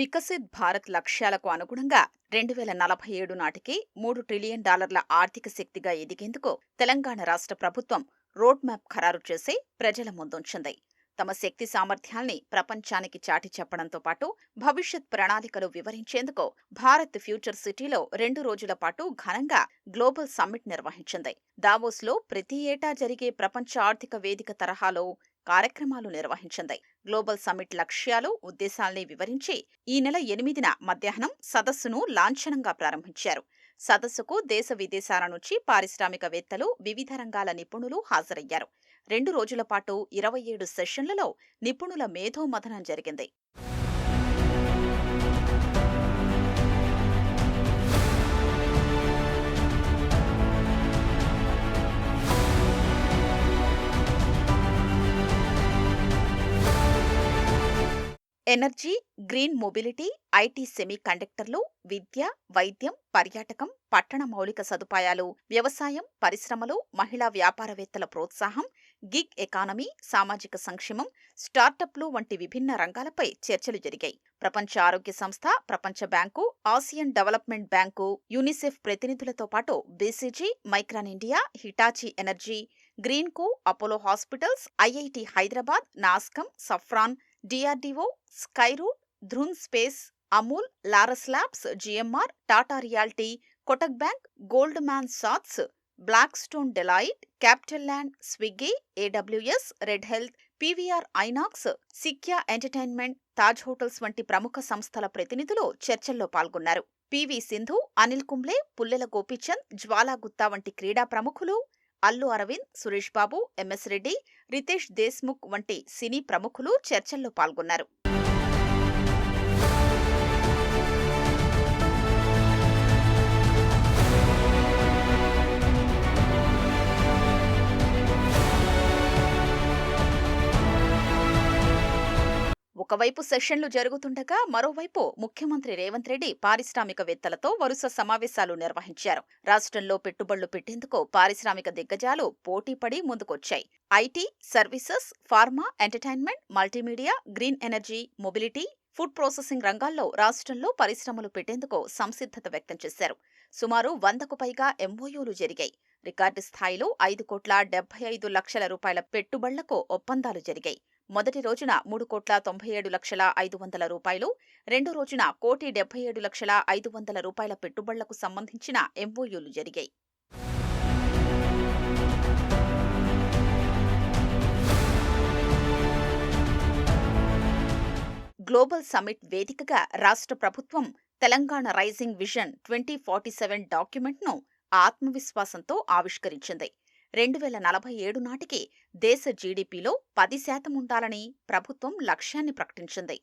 వికసిత్ భారత్ లక్ష్యాలకు అనుగుణంగా రెండు వేల నలభై ఏడు నాటికి మూడు ట్రిలియన్ డాలర్ల ఆర్థిక శక్తిగా ఎదిగేందుకు తెలంగాణ రాష్ట్ర ప్రభుత్వం రోడ్ మ్యాప్ ఖరారు చేసి ప్రజల ముందుంచింది. తమ శక్తి సామర్థ్యాల్ని ప్రపంచానికి చాటి చెప్పడంతో పాటు భవిష్యత్ ప్రణాళికలు వివరించేందుకు భారత్ ఫ్యూచర్ సిటీలో రెండు రోజుల పాటు ఘనంగా గ్లోబల్ సమ్మిట్ నిర్వహించింది. దావోస్లో ప్రతి ఏటా జరిగే ప్రపంచ ఆర్థిక వేదిక తరహాలో కార్యక్రమాలు నిర్వహించింది. గ్లోబల్ సమ్మిట్ లక్ష్యాలు ఉద్దేశాల్ని వివరించి ఈ నెల ఎనిమిదిన మధ్యాహ్నం సదస్సును లాంఛనంగా ప్రారంభించారు. సదస్సుకు దేశ విదేశాల నుంచి పారిశ్రామికవేత్తలు వివిధ రంగాల నిపుణులు హాజరయ్యారు. రెండు రోజుల పాటు ఇరవై ఏడు సెషన్లలో నిపుణుల మేధోమథనం జరిగింది. Energy green mobility IT semi కండక్టర్లు విద్య వైద్యం పర్యాటకం పట్టణ మౌలిక సదుపాయాలు వ్యవసాయం పరిశ్రమలు మహిళా వ్యాపారవేత్తల ప్రోత్సాహం గిగ్ ఎకానమీ సామాజిక సంక్షేమం స్టార్టప్లు వంటి విభిన్న రంగాలపై చర్చలు జరిగాయి. ప్రపంచ ఆరోగ్య సంస్థ ప్రపంచ bank Asian development bank UNICEF ప్రతినిధులతో పాటు BCG Micron India Hitachi energy Greenko Apollo hospitals IIT Hyderabad NASSCOM Safran DRDO Skyroot Dhruva space Amul Laurus labs GMR Tata realty Kotak bank Goldman సాత్స్ Blackstone Deloitte CapitaLand Swiggy AWS red health PVR INOX Sikhya entertainment Taj hotels వంటి ప్రముఖ సంస్థల ప్రతినిధులు చర్చల్లో పాల్గొన్నారు. PV Sindhu Anil Kumble Pullela Gopichand Jwala Gutta వంటి క్రీడా ప్రముఖులు Allu Aravind Suresh Babu MS Reddy Riteish Deshmukh వంటి సినీ ప్రముఖులు చర్చల్లో పాల్గొన్నారు. ఒకవైపు సెషన్లు జరుగుతుండగా మరోవైపు ముఖ్యమంత్రి రేవంత్ రెడ్డి పారిశ్రామికవేత్తలతో వరుస సమావేశాలు నిర్వహించారు. రాష్ట్రంలో పెట్టుబడులు పెట్టేందుకు పారిశ్రామిక దిగ్గజాలు పోటీపడి ముందుకొచ్చాయి. IT services pharma entertainment multimedia green energy mobility food processing రంగాల్లో రాష్ట్రంలో పరిశ్రమలు పెట్టేందుకు సంసిద్ధత వ్యక్తం చేశారు. సుమారు వందకు పైగా ఎంఓయూలు జరిగాయి. రికార్డు స్థాయిలో ఐదు కోట్ల డెబ్బై ఐదు లక్షల రూపాయల పెట్టుబడులకు ఒప్పందాలు జరిగాయి. మొదటి రోజున మూడు కోట్ల తొంభై ఏడు లక్షల ఐదు వందల రూపాయలు రెండో రోజున కోటి డెబ్బై ఏడు లక్షల ఐదు వందల రూపాయల పెట్టుబడులకు సంబంధించిన ఎంఓయూలు జరిగాయి. గ్లోబల్ సమ్మిట్ వేదికగా రాష్ట్ర ప్రభుత్వం Telangana rising vision twenty forty seven డాక్యుమెంట్ను ఆత్మవిశ్వాసంతో ఆవిష్కరించింది. రెండు వేల నలభై ఏడు నాటికి దేశ జీడీపీలో పది శాతం ఉండాలని ప్రభుత్వం లక్ష్యాన్ని ప్రకటించింది.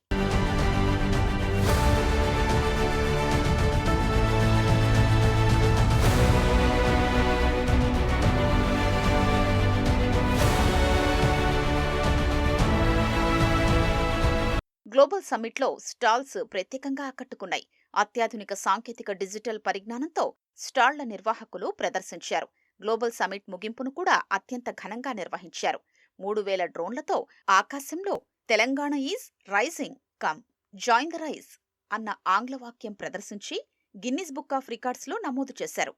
గ్లోబల్ సమ్మిట్లో స్టాల్స్ ప్రత్యేకంగా ఆకట్టుకున్నాయి. అత్యాధునిక సాంకేతిక డిజిటల్ పరిజ్ఞానంతో స్టాళ్ళ నిర్వాహకులు ప్రదర్శించారు. గ్లోబల్ సమిట్ ముగింపును కూడా అత్యంత ఘనంగా నిర్వహించారు. మూడు వేల డ్రోన్లతో ఆకాశంలో Telangana is rising come join the rise అన్న ఆంగ్ల వాక్యం ప్రదర్శించి గిన్నిస్ బుక్ ఆఫ్ రికార్డ్స్లో నమోదు చేశారు.